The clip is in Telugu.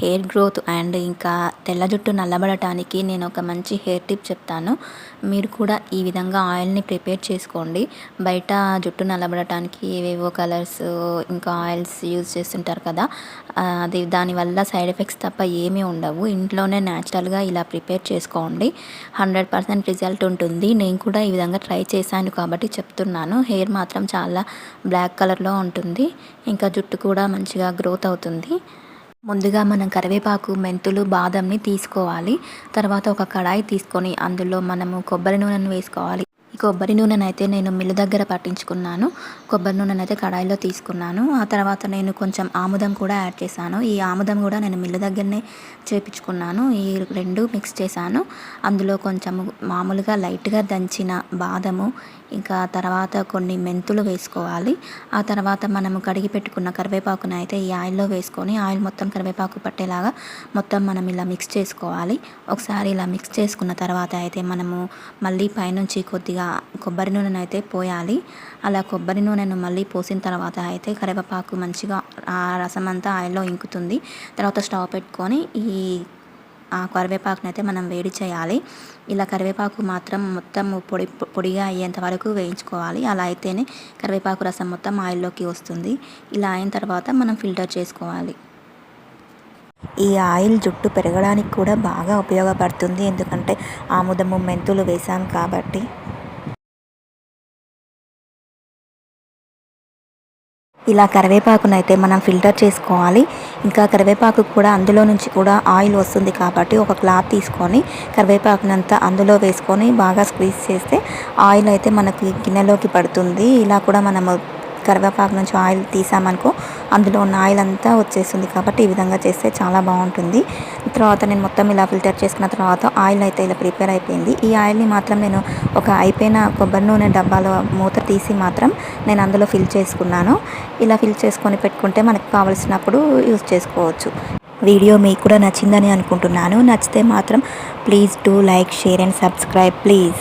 హెయిర్ గ్రోత్ అండ్ ఇంకా తెల్ల జుట్టు నల్లబడటానికి నేను ఒక మంచి హెయిర్ టిప్ చెప్తాను. మీరు కూడా ఈ విధంగా ఆయిల్ని ప్రిపేర్ చేసుకోండి. బయట జుట్టు నల్లబడటానికి ఏవేవో కలర్స్ ఇంకా ఆయిల్స్ యూజ్ చేస్తుంటారు కదా. అది దానివల్ల సైడ్ ఎఫెక్ట్స్ తప్ప ఏమీ ఉండవు. ఇంట్లోనే న్యాచురల్గా ఇలా ప్రిపేర్ చేసుకోండి. హండ్రెడ్ పర్సెంట్ రిజల్ట్ ఉంటుంది. నేను కూడా ఈ విధంగా ట్రై చేశాను కాబట్టి చెప్తున్నాను. హెయిర్ మాత్రం చాలా బ్లాక్ కలర్లో ఉంటుంది. ఇంకా జుట్టు కూడా మంచిగా గ్రోత్ అవుతుంది. ముందుగా మనం కరివేపాకు మెంతులు బాదంని తీసుకోవాలి. తర్వాత ఒక కడాయి తీసుకొని అందులో మనము కొబ్బరి నూనెను వేసుకోవాలి. ఈ కొబ్బరి నూనెను అయితే నేను మిల్లు దగ్గర పట్టించుకున్నాను. కొబ్బరి నూనెను అయితే కడాయిలో తీసుకున్నాను. ఆ తర్వాత నేను కొంచెం ఆముదం కూడా యాడ్ చేశాను. ఈ ఆముదం కూడా నేను మిల్లు దగ్గరనే చేపించుకున్నాను. ఈ రెండు మిక్స్ చేశాను. అందులో కొంచెం మామూలుగా లైట్గా దంచిన బాదము ఇంకా తర్వాత కొన్ని మెంతులు వేసుకోవాలి. ఆ తర్వాత మనము కడిగి పెట్టుకున్న కరివేపాకును అయితే ఈ ఆయిల్లో వేసుకొని ఆయిల్ మొత్తం కరివేపాకు పట్టేలాగా మొత్తం మనం ఇలా మిక్స్ చేసుకోవాలి. ఒకసారి ఇలా మిక్స్ చేసుకున్న తర్వాత అయితే మనము మళ్ళీ పైనుంచి కొద్దిగా కొబ్బరి నూనెను అయితే పోయాలి. అలా కొబ్బరి నూనెను మళ్ళీ పోసిన తర్వాత అయితే కరివేపాకు మంచిగా ఆ రసం అంతా ఆయిల్లో ఇంకుతుంది. తర్వాత స్టవ్ పెట్టుకొని ఈ ఆ కరివేపాకును అయితే మనం వేడి చేయాలి. ఇలా కరివేపాకు మాత్రం మొత్తం పొడి పొడిగా అయ్యేంత వరకు వేయించుకోవాలి. అలా అయితేనే కరివేపాకు రసం మొత్తం ఆయిల్లోకి వస్తుంది. ఇలా అయిన తర్వాత మనం ఫిల్టర్ చేసుకోవాలి. ఈ ఆయిల్ జుట్టు పెరగడానికి కూడా బాగా ఉపయోగపడుతుంది. ఎందుకంటే ఆముదము మెంతులు వేసాం కాబట్టి. ఇలా కరివేపాకును అయితే మనం ఫిల్టర్ చేసుకోవాలి. ఇంకా కరివేపాకు కూడా అందులో నుంచి కూడా ఆయిల్ వస్తుంది కాబట్టి ఒక క్లాత్ తీసుకొని కరివేపాకునంతా అందులో వేసుకొని బాగా స్క్వీజ్ చేస్తే ఆయిల్ అయితే మనకి గిన్నెలోకి పడుతుంది. ఇలా కూడా మనము కరివేపాకు నుంచి ఆయిల్ తీసామనుకో అందులో ఉన్న ఆయిల్ అంతా వచ్చేస్తుంది కాబట్టి ఈ విధంగా చేస్తే చాలా బాగుంటుంది. తర్వాత నేను మొత్తం ఇలా ఫిల్టర్ చేసుకున్న తర్వాత ఆయిల్ అయితే ఇలా ప్రిపేర్ అయిపోయింది. ఈ ఆయిల్ని మాత్రం నేను ఒక అయిపోయిన కొబ్బరి నూనె డబ్బాలో మూత తీసి మాత్రం నేను అందులో ఫిల్ చేసుకున్నాను. ఇలా ఫిల్ చేసుకొని పెట్టుకుంటే మనకు కావలసినప్పుడు యూజ్ చేసుకోవచ్చు. వీడియో మీకు కూడా నచ్చిందని అనుకుంటున్నాను. నచ్చితే మాత్రం please do like share and subscribe please.